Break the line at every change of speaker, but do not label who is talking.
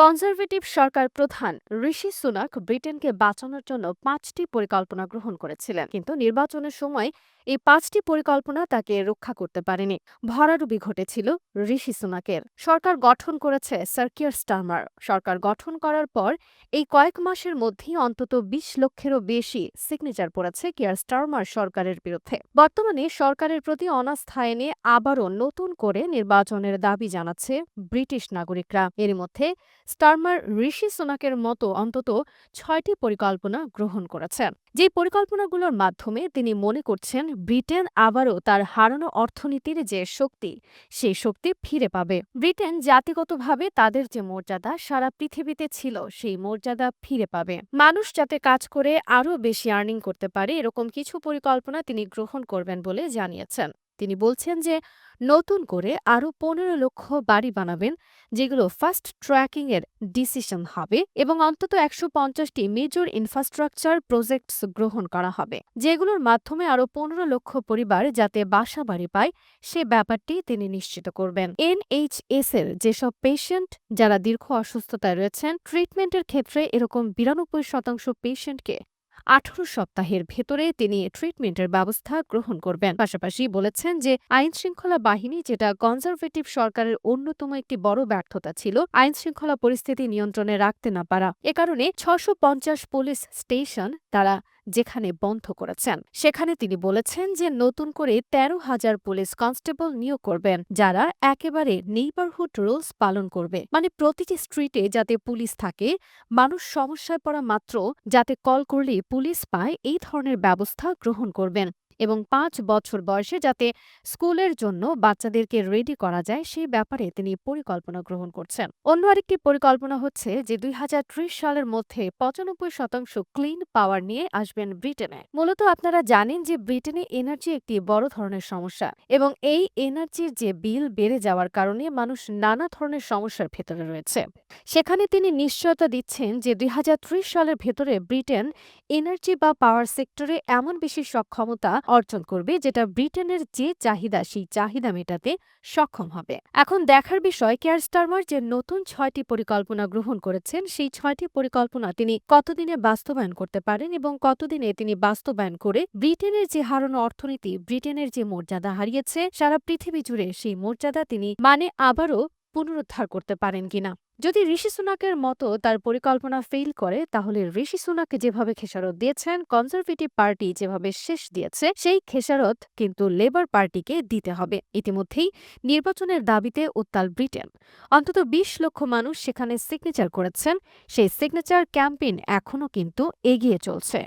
Conservative সরকার প্রধান ঋষি Sunak ব্রিটেনকে বাঁচানোর জন্য পাঁচটি পরিকল্পনা গ্রহণ করেছিলেন। কিন্তু নির্বাচনের সময় এই পাঁচটি পরিকল্পনা তাকে রক্ষা করতে পারেনি। ভরাডুবি ঘটেছিল ঋষি সুনাকের। সরকার গঠন করেছে সার্কিয়ার স্টারমার। সরকার গঠন করার পর এই কয়েক মাসের মধ্যেই অন্তত বিশ লক্ষেরও বেশি সিগনেচার পড়েছে কিয়ার স্টারমার সরকারের বিরুদ্ধে। বর্তমানে সরকারের প্রতি অনাস্থা এনে আবারও নতুন করে নির্বাচনের দাবি জানাচ্ছে ব্রিটিশ নাগরিকরা। এর মধ্যে স্টারমার ঋষি সোনাকের মতো অন্তত ছয়টি পরিকল্পনা গ্রহণ করেছেন। যে পরিকল্পনাগুলোর মাধ্যমে তিনি মনে করছেন ব্রিটেন আবারও তার হারানো অর্থনীতির যে শক্তি, সেই শক্তি ফিরে পাবে। ব্রিটেন জাতিগতভাবে তাদের যে মর্যাদা, সারা পৃথিবীতে ছিল, সেই মর্যাদা ফিরে পাবে। মানুষ যাতে কাজ করে, আরও বেশি আর্নিং করতে পারে, এরকম কিছু পরিকল্পনা তিনি গ্রহণ করবেন বলে জানিয়েছেন। তিনি বলছেন যে, নতুন করে আরও পনেরো লক্ষ বাড়ি বানাবেন, যেগুলো ফাস্ট ট্র্যাকিং এর ডিসিশন হবে এবং অন্তত একশো পঞ্চাশটি মেজর ইনফ্রাস্ট্রাকচার প্রজেক্টস গ্রহণ করা হবে, যেগুলোর মাধ্যমে আরও পনেরো লক্ষ পরিবার যাতে বাসা বাড়ি পায়, সে ব্যাপারটি তিনি নিশ্চিত করবেন। এনএইচএস এর যেসব পেশেন্ট যারা দীর্ঘ অসুস্থতায় রয়েছেন, ট্রিটমেন্টের ক্ষেত্রে এরকম বিরানব্বই শতাংশ পেশেন্টকে আঠারো সপ্তাহের ভেতরে তিনি ট্রিটমেন্টের ব্যবস্থা গ্রহণ করবেন। পাশাপাশি বলেছেন যে আইন শৃঙ্খলা বাহিনী যেটা কনজারভেটিভ সরকারের অন্যতম একটি বড় ব্যর্থতা ছিল আইন শৃঙ্খলা পরিস্থিতি নিয়ন্ত্রণে রাখতে না পারা। এ কারণে ছশো পঞ্চাশ পুলিশ স্টেশন, তারা যেখানে বন্ধ করেছেন। সেখানে তিনি বলেছেন যে নতুন করে তেরো হাজার পুলিশ কনস্টেবল নিয়োগ করবেন, যারা একেবারে নেইবারহুড রুলস পালন করবে। মানে প্রতিটি স্ট্রিটে যাতে পুলিশ থাকে, মানুষ সমস্যায় পড়া মাত্র যাতে কল করলে পুলিশ পায়, এই ধরনের ব্যবস্থা গ্রহণ করবেন। এবং পাঁচ বছর বয়সে যাতে স্কুলের জন্য বাচ্চাদেরকে রেডি করা যায়, সেই ব্যাপারে তিনি পরিকল্পনা গ্রহণ করছেন। অন্য আরেকটি পরিকল্পনা হচ্ছে যে, দুই হাজার ত্রিশ সালের মধ্যে পঁচানব্বই শতাংশ ক্লিন পাওয়ার নিয়ে আসবেন ব্রিটেনে। মূলত আপনারা জানেন যে, ব্রিটেনে এনার্জি একটি বড় ধরনের সমস্যা এবং এই এনার্জির যে বিল বেড়ে যাওয়ার কারণে মানুষ নানা ধরনের সমস্যার ভেতরে রয়েছে। সেখানে তিনি নিশ্চয়তা দিচ্ছেন যে, দুই হাজার ত্রিশ সালের ভেতরে ব্রিটেন এনার্জি বা পাওয়ার সেক্টরে এমন বেশি সক্ষমতা অর্জন করবে, যেটা ব্রিটেনের যে চাহিদা, সেই চাহিদা মেটাতে সক্ষম হবে। এখন দেখার বিষয় কেয়ার স্টারমার যে নতুন ছয়টি পরিকল্পনা গ্রহণ করেছেন, সেই ছয়টি পরিকল্পনা তিনি কতদিনে বাস্তবায়ন করতে পারেন এবং কতদিনে তিনি বাস্তবায়ন করে ব্রিটেনের যে হারানো অর্থনীতি, ব্রিটেনের যে মর্যাদা হারিয়েছে, সারা পৃথিবী জুড়ে সেই মর্যাদা তিনি মানে আবারও পুনরুদ্ধার করতে পারেন কিনা। যদি ঋষি সুনাকের মতো তার পরিকল্পনা ফেল করে, তাহলে ঋষি সুনাকে যেভাবে খেসারত দিয়েছেন কনজারভেটিভ পার্টি যেভাবে শেষ দিয়েছে, সেই খেসারত কিন্তু লেবার পার্টিকে দিতে হবে। ইতিমধ্যেই নির্বাচনের দাবিতে উত্তাল ব্রিটেন। অন্তত বিশ লক্ষ মানুষ সেখানে সিগনেচার করেছেন। সেই সিগনেচার ক্যাম্পেইন এখনও কিন্তু এগিয়ে চলছে।